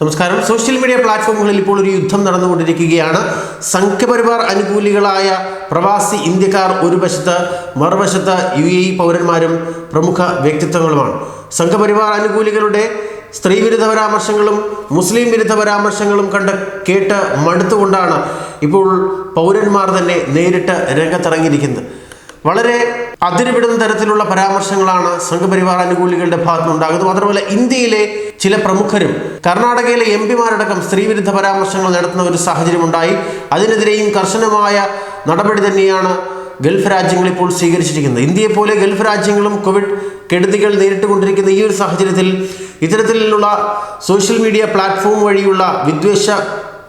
നമസ്കാരം. Social media പ്ലാറ്റ്ഫോമുകളിൽ ഇപ്പോൾ ഒരു യുദ്ധം നടന്നുകൊണ്ടിരിക്കുകയാണ്. സംഘപരിവാർ അനുകൂലികളായ പ്രവാസി ഇന്ത്യക്കാർ ഒരു വശത്ത് മറുവശത്ത് യു എ പൗരന്മാരും പ്രമുഖ വ്യക്തിത്വങ്ങളുമാണ്. സംഘപരിവാർ അനുകൂലികളുടെ സ്ത്രീ വിരുദ്ധ പരാമർശങ്ങളും മുസ്ലിം വിരുദ്ധ പരാമർശങ്ങളും കണ്ട് കേട്ട് മടുത്തുകൊണ്ടാണ് ഇപ്പോൾ പൗരന്മാർ തന്നെ നേരിട്ട് രംഗത്തിറങ്ങിയിരിക്കുന്നത്. വളരെ അതിരുവിടുന്ന തരത്തിലുള്ള പരാമർശങ്ങളാണ് സംഘപരിവാർ അനുകൂലികളുടെ ഭാഗത്തുനിന്നുണ്ടാകുന്നത് മാത്രമല്ല ഇന്ത്യയിലെ ചില പ്രമുഖരും കർണാടകയിലെ എം പിമാരടക്കം സ്ത്രീവിരുദ്ധ പരാമർശങ്ങൾ നടത്തുന്ന ഒരു സാഹചര്യം ഉണ്ടായി. അതിനെതിരെയും കർശനമായ നടപടി തന്നെയാണ് ഗൾഫ് രാജ്യങ്ങൾ ഇപ്പോൾ സ്വീകരിച്ചിരിക്കുന്നത്. ഇന്ത്യയെ പോലെ ഗൾഫ് രാജ്യങ്ങളും കോവിഡ് കെടുതികൾ നേരിട്ടുകൊണ്ടിരിക്കുന്ന ഈ ഒരു സാഹചര്യത്തിൽ ഇത്തരത്തിലുള്ള സോഷ്യൽ മീഡിയ പ്ലാറ്റ്ഫോം വഴിയുള്ള വിദ്വേഷ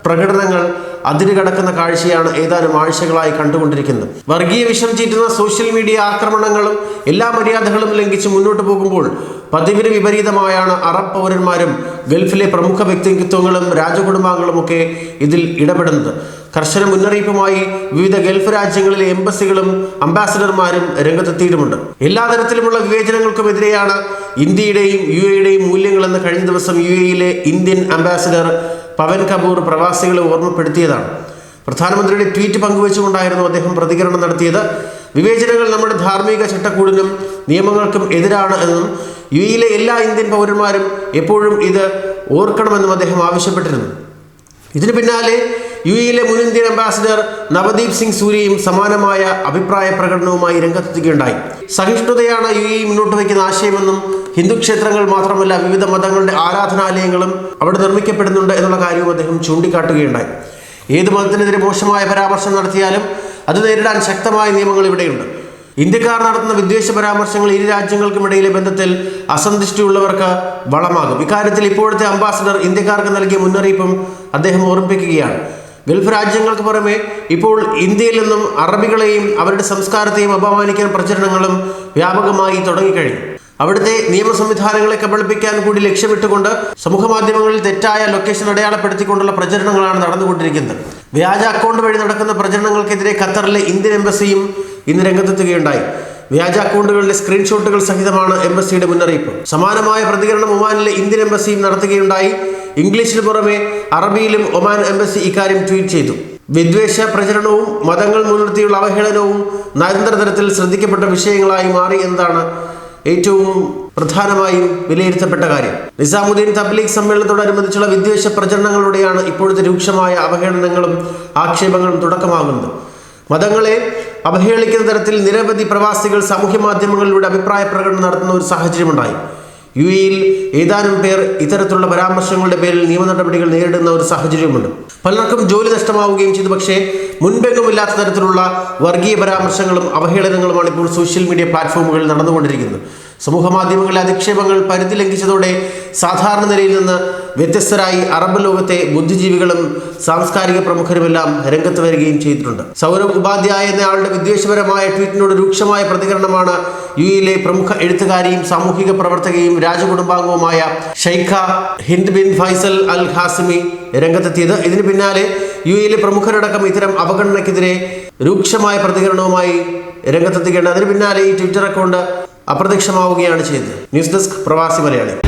പ്രകടനങ്ങൾ അതിര് കിടക്കുന്ന കാഴ്ചയാണ് ഏതാനും ആഴ്ചകളായി കണ്ടുകൊണ്ടിരിക്കുന്നത്. വർഗീയ വിഷം ചീറ്റുന്ന സോഷ്യൽ മീഡിയ ആക്രമണങ്ങളും എല്ലാ മര്യാദകളും ലംഘിച്ച് മുന്നോട്ട് പോകുമ്പോൾ പതിവിന് വിപരീതമായാണ് അറബ് പൗരന്മാരും ഗൾഫിലെ പ്രമുഖ വ്യക്തിത്വങ്ങളും രാജകുടുംബാംഗങ്ങളും ഒക്കെ ഇതിൽ ഇടപെടുന്നത്. കർശന മുന്നറിയിപ്പുമായി വിവിധ ഗൾഫ് രാജ്യങ്ങളിലെ എംബസികളും അംബാസിഡർമാരും രംഗത്തെത്തിയിട്ടുമുണ്ട്. എല്ലാ തരത്തിലുമുള്ള വിവേചനങ്ങൾക്കുമെതിരെയാണ് ഇന്ത്യയുടെയും യു എയുടെയും മൂല്യങ്ങളെന്ന് കഴിഞ്ഞ ദിവസം യു എയിലെ ഇന്ത്യൻ അംബാസഡർ പവൻ കപൂർ പ്രവാസികളെ ഓർമ്മപ്പെടുത്തിയതാണ്. പ്രധാനമന്ത്രിയുടെ ട്വീറ്റ് പങ്കുവച്ചുകൊണ്ടായിരുന്നു അദ്ദേഹം പ്രതികരണം നടത്തിയത്. വിവേചനങ്ങൾ നമ്മുടെ ധാർമ്മിക ചട്ടക്കൂടിനും നിയമങ്ങൾക്കും എതിരാണ് എന്നും യു ഇയിലെ എല്ലാ ഇന്ത്യൻ പൗരന്മാരും എപ്പോഴും ഇത് ഓർക്കണമെന്നും അദ്ദേഹം ആവശ്യപ്പെട്ടിരുന്നു. ഇതിനു പിന്നാലെ യു ഇയിലെ മുൻ ഇന്ത്യൻ അംബാസിഡർ നവദീപ് സിംഗ് സൂരിയും സമാനമായ അഭിപ്രായ പ്രകടനവുമായി രംഗത്തെത്തുകയുണ്ടായി. സഹിഷ്ണുതയാണ് യു ഇ മുന്നോട്ട് വയ്ക്കുന്ന ആശയമെന്നും ഹിന്ദു ക്ഷേത്രങ്ങൾ മാത്രമല്ല വിവിധ മതങ്ങളുടെ ആരാധനാലയങ്ങളും അവിടെ നിർമ്മിക്കപ്പെടുന്നുണ്ട് എന്നുള്ള കാര്യവും അദ്ദേഹം ചൂണ്ടിക്കാട്ടുകയുണ്ടായി. ഏത് മതത്തിനെതിരെ മോശമായ പരാമർശം നടത്തിയാലും അത് നേരിടാൻ ശക്തമായ നിയമങ്ങൾ ഇവിടെയുണ്ട്. ഇന്ത്യക്കാർ നടത്തുന്ന വിദ്വേഷ പരാമർശങ്ങൾ ഇരു രാജ്യങ്ങൾക്കുമിടയിലെ ബന്ധത്തിൽ അസന്തുഷ്ടിയുള്ളവർക്ക് വളമാകും. ഇക്കാര്യത്തിൽ ഇപ്പോഴത്തെ അംബാസഡർ ഇന്ത്യക്കാർക്ക് നൽകിയ മുന്നറിയിപ്പും അദ്ദേഹം ഓർമ്മിപ്പിക്കുകയാണ്. ഗൾഫ് രാജ്യങ്ങൾക്ക് പുറമെ ഇപ്പോൾ ഇന്ത്യയിൽ നിന്നും അറബികളെയും അവരുടെ സംസ്കാരത്തെയും അപമാനിക്കാൻ പ്രചരണങ്ങളും വ്യാപകമായി തുടങ്ങിക്കഴിഞ്ഞു. അവിടുത്തെ നിയമ സംവിധാനങ്ങളെ കബളിപ്പിക്കാൻ കൂടി ലക്ഷ്യമിട്ടുകൊണ്ട് സമൂഹ മാധ്യമങ്ങളിൽ തെറ്റായ ലൊക്കേഷൻ അടയാളപ്പെടുത്തിക്കൊണ്ടുള്ള പ്രചരണങ്ങളാണ് നടന്നുകൊണ്ടിരിക്കുന്നത്. വ്യാജ അക്കൗണ്ട് വഴി നടക്കുന്ന പ്രചരണങ്ങൾക്കെതിരെ ഖത്തറിലെ ഇന്ത്യൻ എംബസിയും ഇന്ന് രംഗത്തെത്തുകയുണ്ടായി. വ്യാജ അക്കൗണ്ടുകളിലെ സ്ക്രീൻഷോട്ടുകൾ സഹിതമാണ് എംബസിയുടെ മുന്നറിയിപ്പ്. സമാനമായ പ്രതികരണം ഒമാനിലെ ഇന്ത്യൻ എംബസിയും നടത്തുകയുണ്ടായി. ഇംഗ്ലീഷിന് പുറമെ അറബിയിലും ഒമാൻ എംബസി ഇക്കാര്യം ട്വീറ്റ് ചെയ്തു. വിദ്വേഷ പ്രചരണവും മതങ്ങൾ മുൻനിർത്തിയുള്ള അവഹേളനവും നയതന്ത്ര തലത്തിൽ ശ്രദ്ധിക്കപ്പെട്ട വിഷയങ്ങളായി മാറി എന്നതാണ് ഏറ്റവും പ്രധാനമായും വിലയിരുത്തപ്പെട്ട കാര്യം. നിസാമുദ്ദീൻ തബ്ലീഗ് സമ്മേളനത്തോടനുബന്ധിച്ചുള്ള വിദ്വേഷ പ്രചരണങ്ങളിലൂടെയാണ് ഇപ്പോഴത്തെ രൂക്ഷമായ അവഹേളനങ്ങളും ആക്ഷേപങ്ങളും തുടക്കമാകുന്നത്. മതങ്ങളെ അവഹേളിക്കുന്ന തരത്തിൽ നിരവധി പ്രവാസികൾ സാമൂഹ്യ മാധ്യമങ്ങളിലൂടെ അഭിപ്രായ പ്രകടനം നടത്തുന്ന ഒരു സാഹചര്യമുണ്ടായി. യു എയിൽ ഏതാനും പേർ ഇത്തരത്തിലുള്ള പരാമർശങ്ങളുടെ പേരിൽ നിയമ നടപടികൾ നേരിടുന്ന ഒരു സാഹചര്യമുണ്ട്. പലർക്കും ജോലി നഷ്ടമാവുകയും ചെയ്തു. പക്ഷേ മുൻപെങ്ങുമില്ലാത്ത തരത്തിലുള്ള വർഗീയ പരാമർശങ്ങളും അവഹേളനങ്ങളുമാണ് ഇപ്പോൾ സോഷ്യൽ മീഡിയ പ്ലാറ്റ്ഫോമുകളിൽ നടന്നുകൊണ്ടിരിക്കുന്നത്. സമൂഹ മാധ്യമങ്ങളിലെ അധിക്ഷേപങ്ങൾ പരിധി ലംഘിച്ചതോടെ സാധാരണ നിലയിൽ നിന്ന് വ്യത്യസ്തരായി അറബ് ലോകത്തെ ബുദ്ധിജീവികളും സാംസ്കാരിക പ്രമുഖരുമെല്ലാം രംഗത്ത് വരികയും ചെയ്തിട്ടുണ്ട്. സൗരഭ് ഉപാധ്യായ എന്നയാളുടെ വിദ്വേഷപരമായ ട്വീറ്റിനോട് രൂക്ഷമായ പ്രതികരണമാണ് യു എയിലെ പ്രമുഖ എഴുത്തുകാരിയും സാമൂഹിക പ്രവർത്തകയും രാജകുടുംബാംഗവുമായ Sheikha Hind bin Faisal Al Qasimi രംഗത്തെത്തിയത്. ഇതിന് പിന്നാലെ യു എയിലെ പ്രമുഖരടക്കം ഇത്തരം അവഗണനയ്ക്കെതിരെ രൂക്ഷമായ പ്രതികരണവുമായി രംഗത്തെത്തുകയാണ് അതിന് പിന്നാലെ ഈ ട്വിറ്റർ അക്കൗണ്ട് അപ്രത്യക്ഷമാവുകയാണ് ചെയ്തത്. ന്യൂസ് ഡെസ്ക് പ്രവാസി മലയാളി.